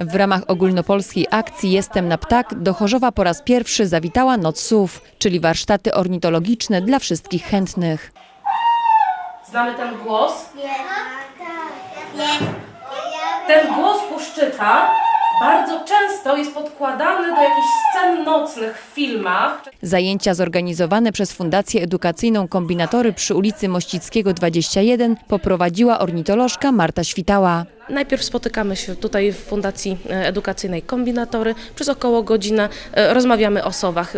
W ramach ogólnopolskiej akcji Jestem na ptak do Chorzowa po raz pierwszy zawitała Noc Sów, czyli warsztaty ornitologiczne dla wszystkich chętnych. Znamy ten głos? Ten głos puszczyka bardzo często jest podkładany do jakichś scen nocnych w filmach. Zajęcia zorganizowane przez Fundację Edukacyjną Kombinatory przy ulicy Mościckiego 21 poprowadziła ornitolożka Marta Świtała. Najpierw spotykamy się tutaj w Fundacji e, Edukacyjnej Kombinatory. Przez około godzinę e, rozmawiamy o sowach.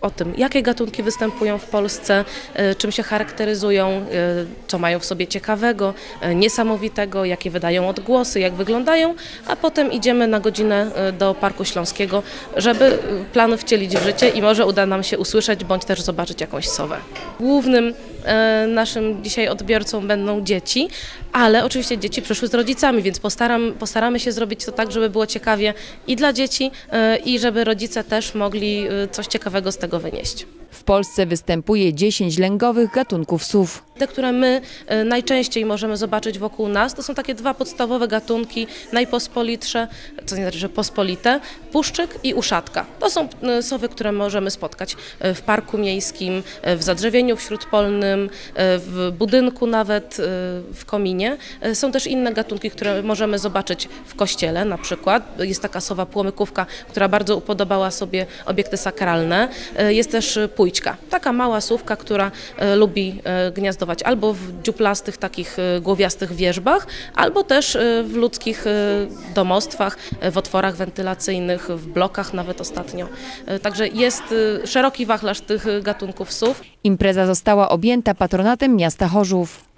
O tym, jakie gatunki występują w Polsce, e, czym się charakteryzują, e, co mają w sobie ciekawego, e, niesamowitego, jakie wydają odgłosy, jak wyglądają, a potem idziemy na godzinę do Parku Śląskiego, żeby plany wcielić w życie i może uda nam się usłyszeć bądź też zobaczyć jakąś sowę. Głównym naszym dzisiaj odbiorcą będą dzieci, ale oczywiście dzieci przyszły z rodzicami, więc postaram, postaramy się zrobić to tak, żeby było ciekawie i dla dzieci, i żeby rodzice też mogli coś ciekawego z tego wynieść. W Polsce występuje 10 lęgowych gatunków sów. Te, które my e, najczęściej możemy zobaczyć wokół nas, to są takie dwa podstawowe gatunki, najpospolitsze, co nie znaczy, że pospolite, puszczyk i uszatka. To są e, sowy, które możemy spotkać e, w parku miejskim, w zadrzewieniu wśródpolnym, e, w budynku nawet, w kominie. Są też inne gatunki, które możemy zobaczyć w kościele na przykład. Jest taka sowa płomykówka, która bardzo upodobała sobie obiekty sakralne. Jest też e, taka mała sówka, która e, lubi e, gniazdować albo w dziuplastych, takich e, głowiastych wierzbach, albo też w ludzkich domostwach, w otworach wentylacyjnych, w blokach nawet ostatnio. Także jest szeroki wachlarz tych gatunków sów. Impreza została objęta patronatem miasta Chorzów.